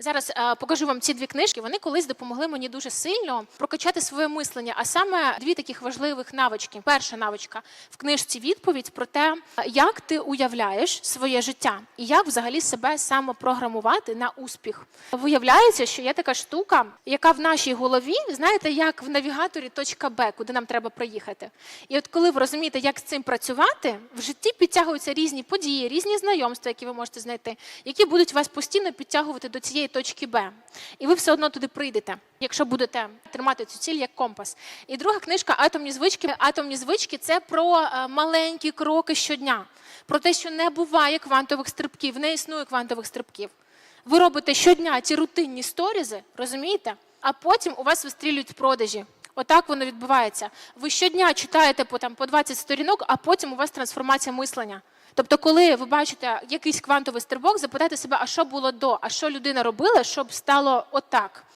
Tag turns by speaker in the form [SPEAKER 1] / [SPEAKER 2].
[SPEAKER 1] Зараз е, покажу вам ці дві книжки. Вони колись допомогли мені дуже сильно прокачати своє мислення. А саме дві таких важливих навички. Перша навичка в книжці відповідь про те, як ти уявляєш своє життя і як взагалі себе самопрограмувати на успіх. Виявляється, що є така штука, яка в нашій голові, знаєте, як в навігаторі точка Б, куди нам треба проїхати. І от коли ви розумієте, як з цим працювати, в житті підтягуються різні події, різні знайомства, які ви можете знайти, які будуть вас постійно підтягувати до цієї точки Б. І ви все одно туди прийдете, якщо будете тримати цю ціль як компас. І друга книжка Атомні звички. Атомні звички це про е, маленькі кроки щодня, про те, що не буває квантових стрибків, не існує квантових стрибків. Ви робите щодня ці рутинні сторізи, розумієте? А потім у вас вистрілюють продажі. Отак воно відбувається. Ви щодня читаєте по там по 20 сторінок, а потім у вас трансформація мислення. Тобто, коли ви бачите якийсь квантовий стрибок, запитайте себе, а що було до, а що людина робила, щоб стало отак.